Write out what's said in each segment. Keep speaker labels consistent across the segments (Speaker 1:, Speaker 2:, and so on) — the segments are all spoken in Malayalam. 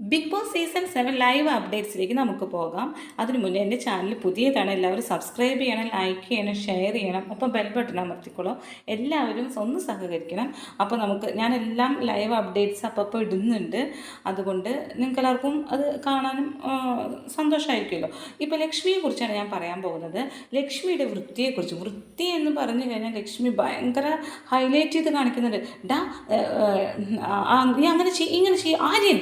Speaker 1: Bigg Boss season seven live അപ്ഡേറ്റ്സിലേക്ക് നമുക്ക് പോകാം. അതിനു മുന്നേ എന്റെ ചാനൽ പുതിയതാണ്. എല്ലാവരും സബ്സ്ക്രൈബ് ചെയ്യണം ലൈക്ക് ചെയ്യണം ഷെയർ ചെയ്യണം. ഒപ്പം ബെൽ ബട്ടൺ അമർത്തിക്കോളൂ. എല്ലാവരും ഒന്ന് സഹകരിക്കണം. അപ്പോൾ നമുക്ക് ഞാൻ എല്ലാം ലൈവ് അപ്ഡേറ്റ്സ് അപ്പോൾ ഇടുന്നുണ്ട്. അതുകൊണ്ട് നിങ്ങൾക്ക് എല്ലാവർക്കും അത് കാണാനും സന്തോഷമായിരിക്കുമല്ലോ ഇപ്പോൾ ലക്ഷ്മിയെക്കുറിച്ചാണ് ഞാൻ പറയാൻ പോകുന്നത്. ലക്ഷ്മിയുടെ വൃത്തിയെക്കുറിച്ച് വൃത്തി എന്ന് പറഞ്ഞു കഴിഞ്ഞാൽ ലക്ഷ്മി ഭയങ്കര ഹൈലൈറ്റ് ചെയ്ത് കാണിക്കുന്നുണ്ട്. ഡാ നീ അങ്ങനെ ചെയ്യ ഇങ്ങനെ ചെയ്യും. ആര്യൻ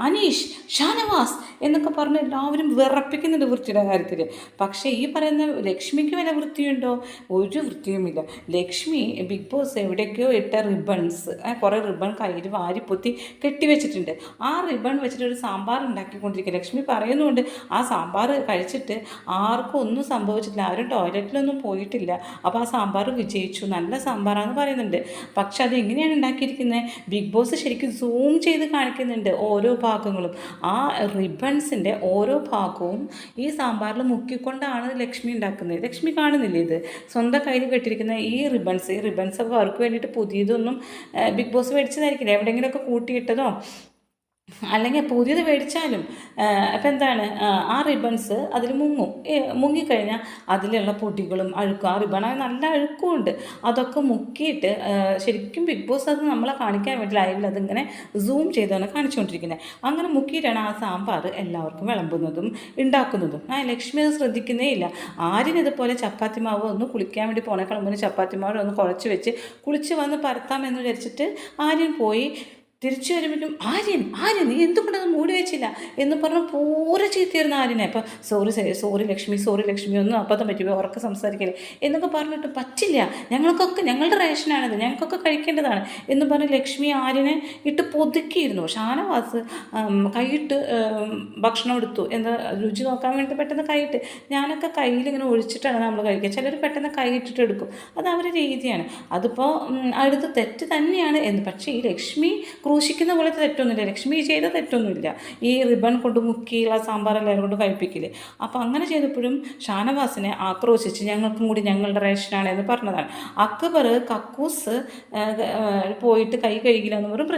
Speaker 1: انیش شاهنواز എന്നൊക്കെ പറഞ്ഞ് എല്ലാവരും വിറപ്പിക്കുന്നുണ്ട് വൃത്തിയുടെ കാര്യത്തിൽ പക്ഷേ ഈ പറയുന്ന ലക്ഷ്മിക്ക് വല്ല വൃത്തിയുണ്ടോ? ഒരു വൃത്തിയുമില്ല. ലക്ഷ്മി ബിഗ് ബോസ് എവിടേക്കോ ഇട്ട റിബൺസ് കുറേ റിബൺ കയ്യിൽ വാരിപ്പൊത്തി കെട്ടിവെച്ചിട്ടുണ്ട് ആ റിബൺ വെച്ചിട്ട് ഒരു സാമ്പാർ ഉണ്ടാക്കിക്കൊണ്ടിരിക്കുക ലക്ഷ്മി പറയുന്നുണ്ട് ആ സാമ്പാർ കഴിച്ചിട്ട് ആർക്കും ഒന്നും സംഭവിച്ചിട്ടില്ല. ആരും ടോയ്ലറ്റിലൊന്നും പോയിട്ടില്ല. അപ്പോൾ ആ സാമ്പാർ വിജയിച്ചു. നല്ല സാമ്പാറാന്ന് പറയുന്നുണ്ട്. പക്ഷെ അത് എങ്ങനെയാണ് ഉണ്ടാക്കിയിരിക്കുന്നത് ബിഗ് ബോസ് ശരിക്കും സൂം ചെയ്ത് കാണിക്കുന്നുണ്ട് ഓരോ ഭാഗങ്ങളും. ആ റിബൺസിന്റെ ഓരോ ഭാഗവും ഈ സാമ്പാറിൽ മുക്കിക്കൊണ്ടാണ് ലക്ഷ്മി ഉണ്ടാക്കുന്നത്. ലക്ഷ്മി കാണുന്നില്ല ഇത്? സ്വന്തം കയ്യിൽ കെട്ടിയിരിക്കുന്ന ഈ റിബൺസ് ഈ റിബൺസ് ഒക്കെ അവർക്ക് വേണ്ടിയിട്ട് പുതിയതൊന്നും ബിഗ് ബോസ് മേടിച്ചതായിരിക്കില്ല? എവിടെയെങ്കിലുമൊക്കെ കൂട്ടിയിട്ടതോ? അല്ലെങ്കിൽ പുതിയത് മേടിച്ചാലും അപ്പം എന്താണ് ആ, റിബൺസ് അതിൽ മുങ്ങും. മുങ്ങിക്കഴിഞ്ഞാൽ അതിലുള്ള പൊടികളും അഴുക്കും. ആ റിബൺ നല്ല അഴുക്കും ഉണ്ട് അതൊക്കെ മുക്കിയിട്ട് ശരിക്കും ബിഗ് ബോസ് അത് നമ്മളെ കാണിക്കാൻ വേണ്ടി ലൈവിൽ അതിങ്ങനെ സൂം ചെയ്താണ് കാണിച്ചുകൊണ്ടിരിക്കുന്നത്. അങ്ങനെ മുക്കിയിട്ടാണ് ആ സാമ്പാർ എല്ലാവർക്കും വിളമ്പുന്നതും ഉണ്ടാക്കുന്നതും ആ ലക്ഷ്മി അത് ശ്രദ്ധിക്കുന്നേ ഇല്ല. ആരും ഇതുപോലെ ചപ്പാത്തി മാവ് ഒന്ന് കുളിക്കാൻ വേണ്ടി പോണേക്കാൾ മുന്നേ ചപ്പാത്തി മാവ് ഒന്ന് കുഴച്ച് വെച്ച് കുളിച്ച് വന്ന് പരത്താമെന്ന് വിചാരിച്ചിട്ട് ആരും പോയി തിരിച്ചു വരുമ്പോഴും ആര്യൻ ആര്യൻ നീ എന്തുകൊണ്ടത് മൂടി വെച്ചില്ല? എന്ന് പറഞ്ഞ് പൂരെ ചീത്തിയിരുന്ന ആര്യനെ. അപ്പം sorry sorry Lakshmi sorry Lakshmi ഒന്നും അബദ്ധം പറ്റുമോ ഉറക്കം സംസാരിക്കില്ല എന്നൊക്കെ പറഞ്ഞിട്ട് പറ്റില്ല. ഞങ്ങൾക്കൊക്കെ ഞങ്ങളുടെ റേഷനാണിത് ഞങ്ങൾക്കൊക്കെ കഴിക്കേണ്ടതാണ് എന്ന് പറഞ്ഞ് ലക്ഷ്മി ആര്യനെ ഇട്ട് പൊതുക്കിയിരുന്നു. ഷാനവാസ് കൈയിട്ട് ഭക്ഷണം എടുത്തു. എന്താ രുചി നോക്കാൻ വേണ്ടി പെട്ടെന്ന് കൈയിട്ട്. ഞാനൊക്കെ കയ്യിൽ ഇങ്ങനെ ഒഴിച്ചിട്ടാണ് നമ്മൾ കഴിക്കുക. ചിലർ പെട്ടെന്ന് കൈയിട്ടിട്ട് എടുക്കും. അത് അവരുടെ രീതിയാണ്. അതിപ്പോൾ അടുത്ത് തെറ്റ് തന്നെയാണ് എന്ന്. പക്ഷേ ഈ ലക്ഷ്മി ക്രൂശിക്കുന്ന പോലെ തെറ്റൊന്നുമില്ല. ലക്ഷ്മി ചെയ്ത തെറ്റൊന്നുമില്ല. ഈ റിബൺ കൊണ്ട് മുക്കിയുള്ള സാമ്പാർ എല്ലാവരും കൊണ്ട് കഴിപ്പിക്കില്ലേ? അപ്പോൾ അങ്ങനെ ചെയ്തപ്പോഴും ഷാനവാസിനെ ആക്രോശിച്ച് ഞങ്ങൾക്കും കൂടി ഞങ്ങളുടെ റേഷനാണ് എന്ന് പറഞ്ഞതാണ്. അക്ബർ കക്കൂസ് പോയിട്ട് കൈ കഴുകില്ല എന്ന് പറഞ്ഞ